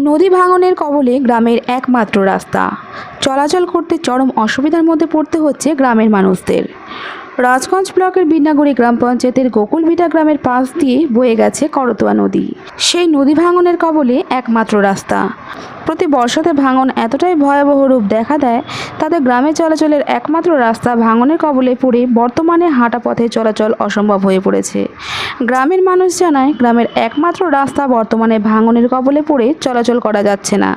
নদী ভাঙনের কবলে গ্রামের একমাত্র রাস্তা। চলাচল করতে চরম অসুবিধার মধ্যে পড়তে হচ্ছে গ্রামের মানুষদের। রাজগঞ্জ ব্লকের বিন্নাগুড়ি গ্রাম পঞ্চায়েতের গোকুলভিটা গ্রামের পাশ দিয়ে বয়ে গেছে করতোয়া নদী। সেই নদী ভাঙনের কবলে একমাত্র রাস্তা। প্রতি বর্ষাতে ভাঙন এতটাই ভয়াবহ রূপ দেখা দেয় তাদের গ্রামে চলাচলের একমাত্র রাস্তা ভাঙনের কবলে পড়ে বর্তমানে হাঁটা পথে চলাচল অসম্ভব হয়ে পড়েছে। গ্রামের মানুষ জানায়, গ্রামের একমাত্র রাস্তা বর্তমানে ভাঙনের কবলে পড়ে চলাচল করা যাচ্ছে না।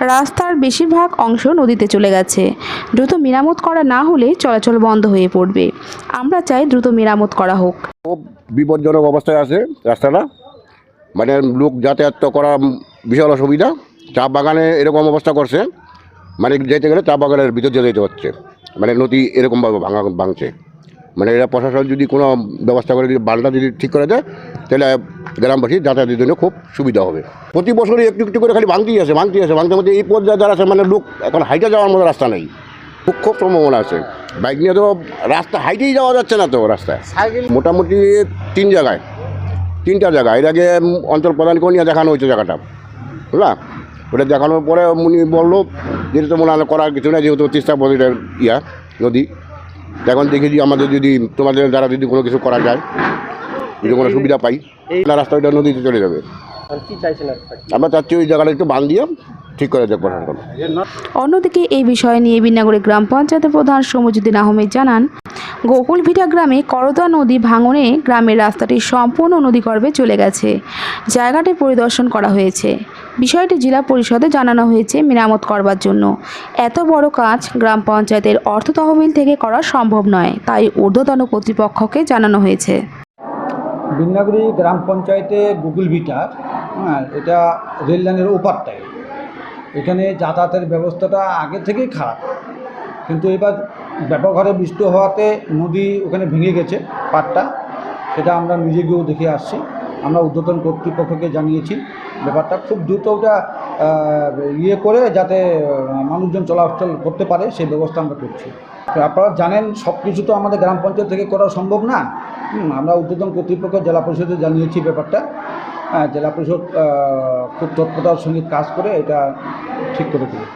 রাস্তার বেশিরভাগ অংশ নদীতে চলে গেছে। দ্রুত মেরামত করা না হলে চলাচল বন্ধ হয়ে পড়বে। আমরা চাই দ্রুত মেরামত করা হোক। খুব বিপজ্জনক অবস্থায় আছে রাস্তাটা। মানে লোক যাতায়াত করা বিশাল অসুবিধা। চা বাগানে এরকম অবস্থা করছে। মানে যেতে গেলে চা বাগানের ভিতর দিয়ে যেতে হচ্ছে। মানে নদী এরকমভাবে ভাঙা ভাঙছে। মানে এরা প্রশাসন যদি কোনো ব্যবস্থা করে, যদি বালটা যদি ঠিক করে দেয়, তাহলে গ্রামবাসী যাতায়াতের জন্য খুব সুবিধা হবে। প্রতি বছরই একটু একটু করে খালি ভাঙতেই আছে ভাঙতেই আছে ভাঙতে মধ্যে এই পর্যায়ে যারা আছে মানে লোক এখন হাইটে যাওয়ার মতো রাস্তা নেই। খুব সম্ভাবনা আছে। বাইক নিয়ে তো রাস্তা হাইটেই যাওয়া যাচ্ছে না তো রাস্তায়। মোটামুটি তিন জায়গায় তিনটা জায়গা এর আগে অঞ্চল প্রধানকেও নিয়ে দেখানো হয়েছে জায়গাটা বুঝলা? ওটা দেখানোর পরে উনি বলল যেটা তো মনে হয় করার কিছু না যেহেতু তিস্তা নদীটার ইয়া নদী। এখন দেখি যে আমাদের যদি তোমাদের দ্বারা যদি কোনো কিছু করা যায় যদি কোনো সুবিধা পাই তাহলে রাস্তা ওইটা নদীতে চলে যাবে। আমরা চাচ্ছি ওই জায়গাটা একটু বান দিয়ে ঠিক করে দেখ প্রশাসন অন্যদিকে এই বিষয় নিয়ে বিন্নাগুড়ি গ্রাম পঞ্চায়েতের প্রধান সমুজুদ্দিন আহমেদ জানান গোকুলভিটা গ্রামে করদোয়া নদী ভাঙনে গ্রামের রাস্তাটি সম্পূর্ণ নদীগর্ভে চলে গেছে। জায়গাটি পরিদর্শন করা হয়েছে। বিষয়টি জেলা পরিষদে জানানো হয়েছে মেরামত করবার জন্য। এত বড় কাজ গ্রাম পঞ্চায়েতের অর্থ তহবিল থেকে করা সম্ভব নয় তাই ঊর্ধ্বতন কর্তৃপক্ষকে জানানো হয়েছে। বিন্নাগুড়ি গ্রাম পঞ্চায়েতে গুগল ভিটা হ্যাঁ এটা রেল লাইনের ওপারটায়। এখানে যাতায়াতের ব্যবস্থাটা আগে থেকেই খারাপ। কিন্তু এবার ব্যাপক হারে বৃষ্টি হওয়াতে নদী ওখানে ভেঙে গেছে পাটটা। সেটা আমরা নিজে গিয়েও দেখে আসছি। আমরা ঊর্ধ্বতন কর্তৃপক্ষকে জানিয়েছি ব্যাপারটা। খুব দ্রুত ওটা ইয়ে করে যাতে মানুষজন চলাচল করতে পারে সেই ব্যবস্থা আমরা করছি। আপনারা জানেন সব কিছু তো আমাদের গ্রাম পঞ্চায়েত থেকে করা সম্ভব না। আমরা ঊর্ধ্বতন কর্তৃপক্ষ, জেলা পরিষদে জানিয়েছি ব্যাপারটা। জেলা পরিষদ খুব তৎপরতার সঙ্গে কাজ করে এটা ঠিক করে দেবে।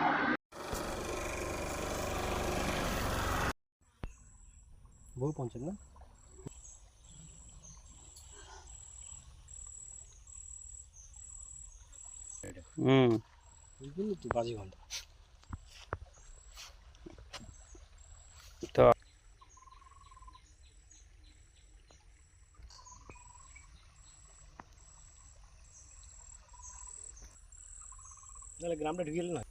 বহু পঞ্চায়েত না হুম। বাজি ঘণ্টা। তাহলে গ্রামটা ঢুকে গেল না